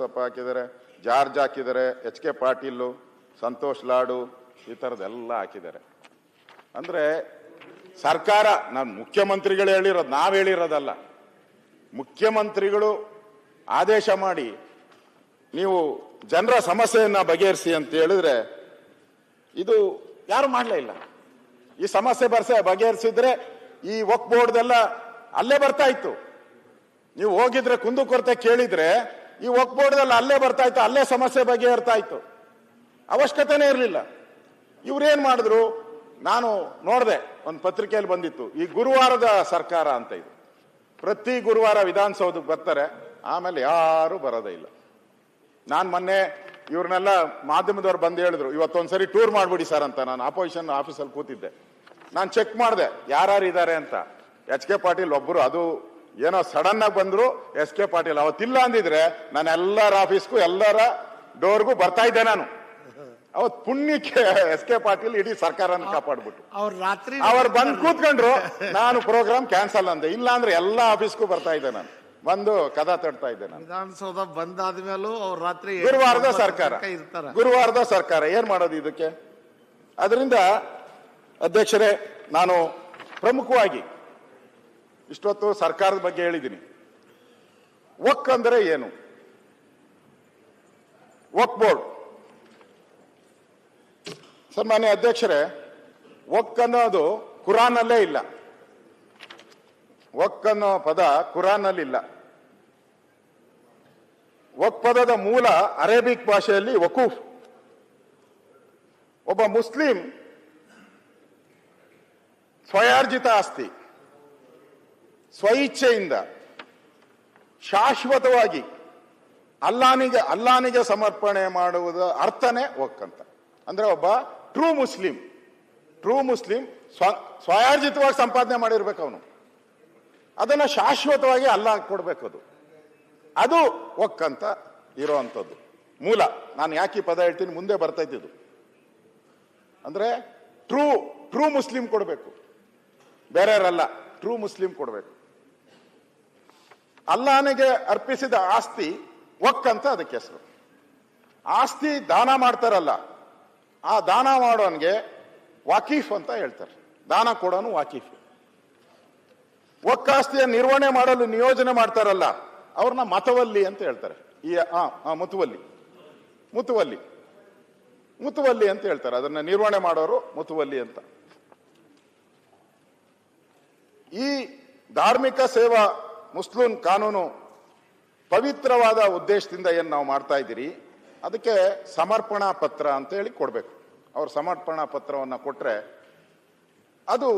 ಬಸಪ್ಪ ಹಾಕಿದ್ದಾರೆ, ಜಾರ್ಜ್ ಹಾಕಿದ್ದಾರೆ, H K Patil, Santosh Lad, ಈ ಥರದ್ದೆಲ್ಲ ಹಾಕಿದ್ದಾರೆ. ಅಂದರೆ ಸರ್ಕಾರ, ನಾನು ಮುಖ್ಯಮಂತ್ರಿಗಳು ಹೇಳಿರೋದು, ನಾವು ಹೇಳಿರೋದಲ್ಲ. ಮುಖ್ಯಮಂತ್ರಿಗಳು ಆದೇಶ ಮಾಡಿ, ನೀವು ಜನರ ಸಮಸ್ಯೆಯನ್ನು ಬಗೆಹರಿಸಿ ಅಂತ ಹೇಳಿದ್ರೆ, ಇದು ಯಾರು ಮಾಡಲೇ ಇಲ್ಲ. ಈ ಸಮಸ್ಯೆ ಬರ್ಸೆ, ಬಗೆಹರಿಸಿದ್ರೆ ಈ ಒಕ್ ಬೋರ್ಡ್ದೆಲ್ಲ ಅಲ್ಲೇ ಬರ್ತಾ ಇತ್ತು. ನೀವು ಹೋಗಿದ್ರೆ ಕುಂದುಕೊರತೆ ಕೇಳಿದ್ರೆ ಈ ವಕ್ ಬೋರ್ಡ್ದಲ್ಲಿ ಅಲ್ಲೇ ಬರ್ತಾ ಇತ್ತು, ಅಲ್ಲೇ ಸಮಸ್ಯೆ ಬಗೆಹರ್ತಾ ಇತ್ತು. ಅವಶ್ಯಕತೆನೇ ಇರಲಿಲ್ಲ. ಇವ್ರೇನ್ ಮಾಡಿದ್ರು, ನಾನು ನೋಡಿದೆ, ಒಂದು ಪತ್ರಿಕೆಯಲ್ಲಿ ಬಂದಿತ್ತು, ಈ ಗುರುವಾರದ ಸರ್ಕಾರ ಅಂತ ಇದು. ಪ್ರತಿ ಗುರುವಾರ ವಿಧಾನಸೌಧಕ್ಕೆ ಬರ್ತಾರೆ, ಆಮೇಲೆ ಯಾರು ಬರೋದೇ ಇಲ್ಲ. ನಾನು ಮೊನ್ನೆ ಇವ್ರನ್ನೆಲ್ಲ ಮಾಧ್ಯಮದವ್ರು ಬಂದು ಹೇಳಿದ್ರು, ಇವತ್ತೊಂದ್ಸರಿ ಟೂರ್ ಮಾಡ್ಬಿಡಿ ಸರ್ ಅಂತ. ನಾನು ಆಪೋಸಿಷನ್ ಆಫೀಸಲ್ಲಿ ಕೂತಿದ್ದೆ. ನಾನು ಚೆಕ್ ಮಾಡಿದೆ, ಯಾರ್ಯಾರು ಇದ್ದಾರೆ ಅಂತ. ಎಚ್ ಕೆ ಪಾಟೀಲ್ ಒಬ್ಬರು ಅದು ಏನೋ ಸಡನ್ ಆಗಿ ಬಂದ್ರು ಎಸ್ ಕೆ ಪಾಟೀಲ್ ಅವತ್ತಿಲ್ಲ ಅಂದಿದ್ರೆ ನಾನು ಎಲ್ಲರ ಆಫೀಸ್ಗೂ ಎಲ್ಲರ ಡೋರ್ಗೂ ಬರ್ತಾ ಇದ್ದೆ ನಾನು. ಅವತ್ ಪುಣ್ಯಕ್ಕೆ ಎಸ್ ಕೆ ಪಾಟೀಲ್ ಇಡೀ ಸರ್ಕಾರನ ಕಾಪಾಡ್ಬಿಟ್ಟು ಅವ್ರು ರಾತ್ರಿ ಅವ್ರು ಬಂದು ಕೂತ್ಕೊಂಡ್ರು. ನಾನು ಪ್ರೋಗ್ರಾಮ್ ಕ್ಯಾನ್ಸಲ್ ಅಂದೆ. ಇಲ್ಲ ಅಂದ್ರೆ ಎಲ್ಲ ಆಫೀಸ್ಗೂ ಬರ್ತಾ ಇದ್ದೆ ನಾನು. ಬಂದು ಕದ ತಡ್ತಾ ಇದ್ದೆ ನಾನು. ವಿಧಾನಸೌಧ ಬಂದಾದ್ಮೇಲೂ ಅವ್ರ ರಾತ್ರಿ ಗುರುವಾರದ ಸರ್ಕಾರ. ಗುರುವಾರದ ಸರ್ಕಾರ. ಏನ್ ಮಾಡೋದು ಇದಕ್ಕೆ? ಅದರಿಂದ ಅಧ್ಯಕ್ಷರೇ ನಾನು ಪ್ರಮುಖವಾಗಿ ಇಷ್ಟೊತ್ತು ಸರ್ಕಾರದ ಬಗ್ಗೆ ಹೇಳಿದ್ದೀನಿ. ಒಕ್ ಅಂದರೆ ಏನು? ಒಕ್ ಬೋರ್ಡ್. ಸನ್ಮಾನ್ಯ ಅಧ್ಯಕ್ಷರೇ, ಒಕ್ ಅನ್ನೋದು ಕುರಾನಲ್ಲೇ ಇಲ್ಲ. ಒಕ್ ಅನ್ನೋ ಪದ ಕುರಾನಲ್ಲಿ ಇಲ್ಲ ಒಕ್ ಪದದ ಮೂಲ ಅರೇಬಿಕ್ ಭಾಷೆಯಲ್ಲಿ ವಕೂಫ್. ಒಬ್ಬ ಮುಸ್ಲಿಂ ಸ್ವಯಾರ್ಜಿತ ಆಸ್ತಿ. ಸ್ವಇಚ್ಛೆಯಿಂದ, ಶಾಶ್ವತವಾಗಿ ಅಲ್ಲಾನಿಗೆ ಅಲ್ಲಾನಿಗೆ ಸಮರ್ಪಣೆ ಮಾಡುವುದ ಅರ್ಥನೇ ಒಕ್ಕಂತ. ಅಂದ್ರೆ ಒಬ್ಬ ಟ್ರೂ ಮುಸ್ಲಿಂ ಟ್ರೂ ಮುಸ್ಲಿಂ ಸ್ವ, ಸ್ವಯಾರ್ಜಿತವಾಗಿ ಸಂಪಾದನೆ ಮಾಡಿರ್ಬೇಕು ಅವನು. ಅದನ್ನ ಶಾಶ್ವತವಾಗಿ ಅಲ್ಲ ಕೊಡ್ಬೇಕು ಅದು. ಅದು ಒಕ್ಕಂತ ಇರೋವಂಥದ್ದು ಮೂಲ. ನಾನು ಯಾಕೆ ಪದ ಹೇಳ್ತೀನಿ? ಮುಂದೆ ಬರ್ತಾ ಇದು ಅಂದ್ರೆ ಟ್ರೂ ಟ್ರೂ ಮುಸ್ಲಿಂ ಕೊಡಬೇಕು. ಬೇರೆಯವರಲ್ಲ ಟ್ರೂ ಮುಸ್ಲಿಂ ಕೊಡಬೇಕು. ಅಲ್ಲಾನಿಗೆ ಅರ್ಪಿಸಿದ ಆಸ್ತಿ ಒಕ್ ಅಂತ ಅದಕ್ಕೆ ಹೆಸರು. ಆಸ್ತಿ ದಾನ ಮಾಡ್ತಾರಲ್ಲ, ಆ ದಾನ ಮಾಡೋನ್ಗೆ ವಾಕೀಫ್ ಅಂತ ಹೇಳ್ತಾರೆ. ದಾನ ಕೊಡೋನು ವಾಕೀಫ್. ಒಕ್ಕಾಸ್ತಿಯ ನಿರ್ವಹಣೆ ಮಾಡಲು ನಿಯೋಜನೆ ಮಾಡ್ತಾರಲ್ಲ, ಅವ್ರನ್ನ ಮತವಲ್ಲಿ ಅಂತ ಹೇಳ್ತಾರೆ. ಈ ಆ, ಮುತುವಲ್ಲಿ. ಮುತುವಲ್ಲಿ. ಮುತುವಲ್ಲಿ ಅಂತ ಹೇಳ್ತಾರೆ. ಅದನ್ನ ನಿರ್ವಹಣೆ ಮಾಡೋರು ಮುತುವಲ್ಲಿ ಅಂತ. ಈ ಧಾರ್ಮಿಕ ಸೇವಾ ಮುಸ್ಲಿಂ ಕಾನೂನು ಪವಿತ್ರವಾದ ಉದ್ದೇಶದಿಂದ ಏನು ನಾವು ಮಾಡ್ತಾ ಇದ್ದೀರಿ, ಅದಕ್ಕೆ ಸಮರ್ಪಣಾ ಪತ್ರ ಅಂತ ಹೇಳಿ ಕೊಡಬೇಕು. ಅವ್ರು ಸಮರ್ಪಣಾ ಪತ್ರವನ್ನು ಕೊಟ್ಟರೆ ಅದು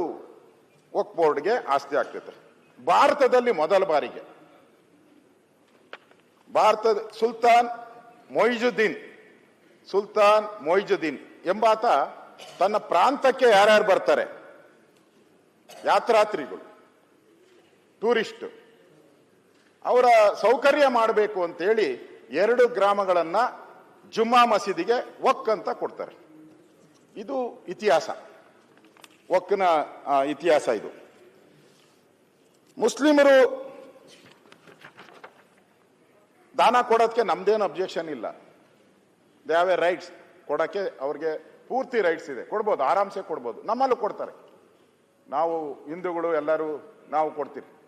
ವಕ್ ಬೋರ್ಡ್ಗೆ ಆಸ್ತಿ ಆಗ್ತೈತೆ. ಭಾರತದಲ್ಲಿ ಮೊದಲ ಬಾರಿಗೆ. ಭಾರತದ ಸುಲ್ತಾನ್ ಮೊಯ್ಜುದ್ದೀನ್ ಸುಲ್ತಾನ್ ಮೊಯ್ಜುದ್ದೀನ್ ಎಂಬಾತ ತನ್ನ ಪ್ರಾಂತಕ್ಕೆ ಯಾರ್ಯಾರು ಬರ್ತಾರೆ? ಯಾತ್ರಾತ್ರಿಗಳು, ಟೂರಿಸ್ಟ್. ಅವರ ಸೌಕರ್ಯ ಮಾಡಬೇಕು ಅಂತೇಳಿ ಎರಡು ಗ್ರಾಮಗಳನ್ನು ಜುಮ್ಮಾ ಮಸೀದಿಗೆ ಒಕ್ ಅಂತ ಕೊಡ್ತಾರೆ. ಇದು ಇತಿಹಾಸ. ಒಕ್ನ ಇತಿಹಾಸ ಇದು. ಮುಸ್ಲಿಮರು ದಾನ ಕೊಡೋದಕ್ಕೆ ನಮ್ದೇನು ಅಬ್ಜೆಕ್ಷನ್ ಇಲ್ಲ. ದೇ ಹ್ಯಾವ್ ಎ ರೈಟ್ಸ್ ಕೊಡೋಕ್ಕೆ ಅವ್ರಿಗೆ ಪೂರ್ತಿ ರೈಟ್ಸ್ ಇದೆ. ಕೊಡ್ಬೋದು, ಆರಾಮ್ಸೆ ಕೊಡ್ಬೋದು. ನಮ್ಮಲ್ಲೂ ಕೊಡ್ತಾರೆ. ನಾವು ಹಿಂದೂಗಳು ಎಲ್ಲರೂ ನಾವು ಕೊಡ್ತೀರಿ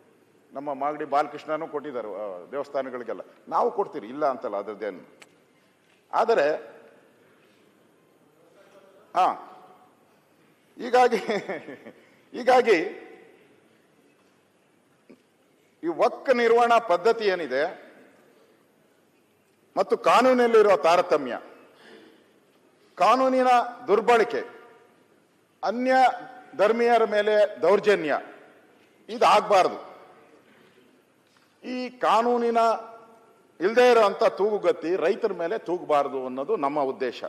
ನಮ್ಮ ಮಾಗಡಿ ಬಾಲಕೃಷ್ಣನೂ ಕೊಟ್ಟಿದ್ದಾರೆ ದೇವಸ್ಥಾನಗಳಿಗೆಲ್ಲ. ನಾವು ಕೊಡ್ತೀರಿ, ಇಲ್ಲ ಅಂತಲ್ಲ ಅದರದ್ದೇನು ಆದರೆ, ಹಾ ಹೀಗಾಗಿ ಹೀಗಾಗಿ ಈ ವಕ್ ನಿರ್ವಹಣಾ ಪದ್ಧತಿ ಏನಿದೆ, ಮತ್ತು ಕಾನೂನಲ್ಲಿರುವ ತಾರತಮ್ಯ, ಕಾನೂನಿನ ದುರ್ಬಳಕೆ, ಅನ್ಯ ಧರ್ಮೀಯರ ಮೇಲೆ ದೌರ್ಜನ್ಯ, ಇದಾಗಬಾರ್ದು. ಈ ಕಾನೂನಿನ ಇಲ್ಲದೆ ಇರೋಂಥ ತೂಗುಗತ್ತಿ ರೈತರ ಮೇಲೆ ತೂಗಬಾರ್ದು ಅನ್ನೋದು ನಮ್ಮ ಉದ್ದೇಶ.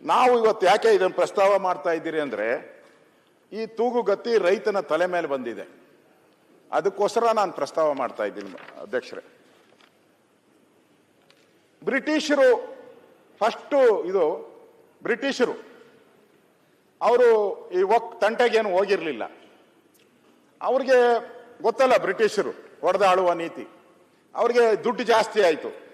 ನಾವು ಇವತ್ತು ಯಾಕೆ ಇದನ್ನು ಪ್ರಸ್ತಾವ ಮಾಡ್ತಾ ಇದ್ದೀರಿ ಅಂದರೆ, ಈ ತೂಗುಗತ್ತಿ ರೈತನ ತಲೆ ಮೇಲೆ ಬಂದಿದೆ. ಅದಕ್ಕೋಸ್ಕರ ನಾನು ಪ್ರಸ್ತಾವ ಮಾಡ್ತಾ ಇದ್ದೀನಿ, ಅಧ್ಯಕ್ಷರೇ. ಬ್ರಿಟಿಷರು ಫಸ್ಟು ಇದು, ಬ್ರಿಟಿಷರು, ಅವರು ಈ ಒಕ್ ತಂಟೆಗೇನು ಹೋಗಿರಲಿಲ್ಲ. ಅವ್ರಿಗೆ ಗೊತ್ತಲ್ಲ ಬ್ರಿಟಿಷರು ಹೊಡೆದಾಳುವ ನೀತಿ. ಅವ್ರಿಗೆ ದುಡ್ಡು ಜಾಸ್ತಿ ಆಯಿತು.